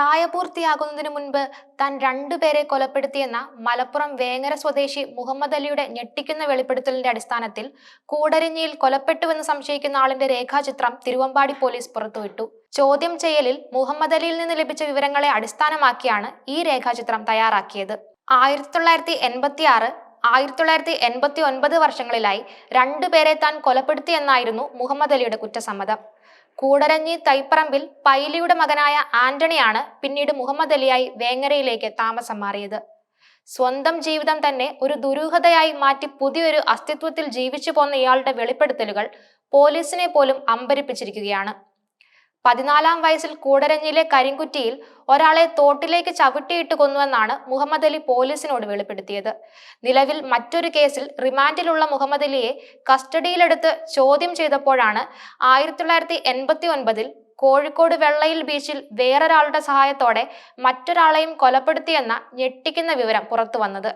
പ്രായപൂർത്തിയാകുന്നതിന് മുൻപ് താൻ രണ്ടുപേരെ കൊലപ്പെടുത്തിയെന്ന മലപ്പുറം വേങ്ങര സ്വദേശി മുഹമ്മദ് അലിയുടെ ഞെട്ടിക്കുന്ന വെളിപ്പെടുത്തലിന്റെ അടിസ്ഥാനത്തിൽ കൂടരഞ്ഞിയിൽ കൊലപ്പെട്ടുവെന്ന് സംശയിക്കുന്ന ആളിന്റെ രേഖാചിത്രം തിരുവമ്പാടി പോലീസ് പുറത്തുവിട്ടു. ചോദ്യം ചെയ്യലിൽ മുഹമ്മദ് അലിയിൽ നിന്ന് ലഭിച്ച വിവരങ്ങളെ അടിസ്ഥാനമാക്കിയാണ് ഈ രേഖാചിത്രം തയ്യാറാക്കിയത്. ആയിരത്തി തൊള്ളായിരത്തി എൺപത്തി ആറ് ആയിരത്തി തൊള്ളായിരത്തി എൺപത്തി ഒൻപത് വർഷങ്ങളിലായി രണ്ടുപേരെ താൻ കൊലപ്പെടുത്തി എന്നായിരുന്നു മുഹമ്മദ് അലിയുടെ കുറ്റസമ്മതം. കൂടരഞ്ഞി തൈപ്പറമ്പിൽ പൈലിയുടെ മകനായ ആന്റണിയാണ് പിന്നീട് മുഹമ്മദ് അലിയായി വേങ്ങരയിലേക്ക് താമസം മാറിയത് സ്വന്തം ജീവിതം തന്നെ ഒരു ദുരൂഹതയായി മാറ്റി പുതിയൊരു അസ്തിത്വത്തിൽ ജീവിച്ചു പോന്ന ഇയാളുടെ വെളിപ്പെടുത്തലുകൾ പോലീസിനെ പോലും അമ്പരിപ്പിച്ചിരിക്കുകയാണ്. പതിനാലാം വയസ്സിൽ കൂടരഞ്ഞിലെ കരിങ്കുറ്റിയിൽ ഒരാളെ തോട്ടിലേക്ക് ചവിട്ടിയിട്ട് കൊന്നുവെന്നാണ് മുഹമ്മദ് അലി പോലീസിനോട് വെളിപ്പെടുത്തിയത്. നിലവിൽ മറ്റൊരു കേസിൽ റിമാൻഡിലുള്ള മുഹമ്മദ് അലിയെ കസ്റ്റഡിയിലെടുത്ത് ചോദ്യം ചെയ്തപ്പോഴാണ് ആയിരത്തി തൊള്ളായിരത്തി എൺപത്തി ഒൻപതിൽ കോഴിക്കോട് വെള്ളയിൽ ബീച്ചിൽ വേറൊരാളുടെ സഹായത്തോടെ മറ്റൊരാളെയും കൊലപ്പെടുത്തിയെന്ന ഞെട്ടിക്കുന്ന വിവരം പുറത്തു വന്നത്